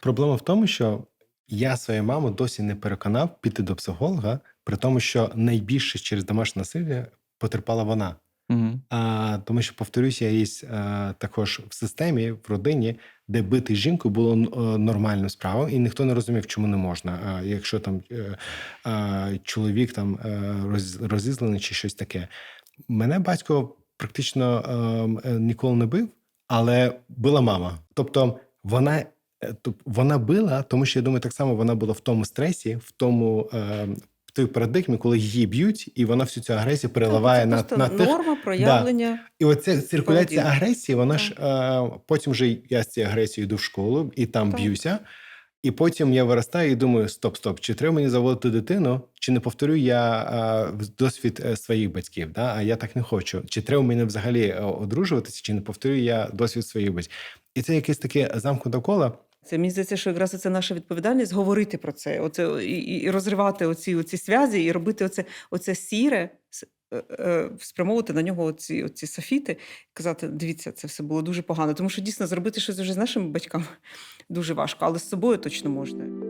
Проблема в тому, що я свою маму досі не переконав піти до психолога, при тому, що найбільше через домашнє насилля потерпала вона. Мгм. А, тому що, повторюсь, я є а, також в системі, в родині, де бити жінку було е, нормальною справою, і ніхто не розумів, чому не можна. А, якщо там е, а, чоловік там е, роз, розізлений чи щось таке. Мене батько практично ем, е, ніколи не бив, але била мама. Тобто вона. Е, тоб- Вона била, тому що я думаю, так само вона була в тому стресі, в тому е, в той парадигмі, коли її б'ють, і вона всю цю агресію переливає Це на, на тих, норма проявлення. і оця циркуляція Поведінки. агресії, вона ж е, потім вже я з цією агресією йду в школу і там Так. б'юся. І потім я виростаю і думаю: стоп, стоп, чи треба мені заводити дитину, чи не повторю я е, досвід е, своїх батьків? Да? А я так не хочу. Чи треба мені взагалі одружуватися, чи не повторю я досвід своїх батьків? І це якесь таке замкнуте коло. Це мені здається, що якраз це наша відповідальність говорити про це, оце і, і розривати оці, оці зв'язі, і робити оце, оце сіре, е, е, спрямовувати на нього оці, оці софіти, казати: дивіться, це все було дуже погано. Тому що дійсно зробити щось вже з нашими батьками дуже важко, але з собою точно можна.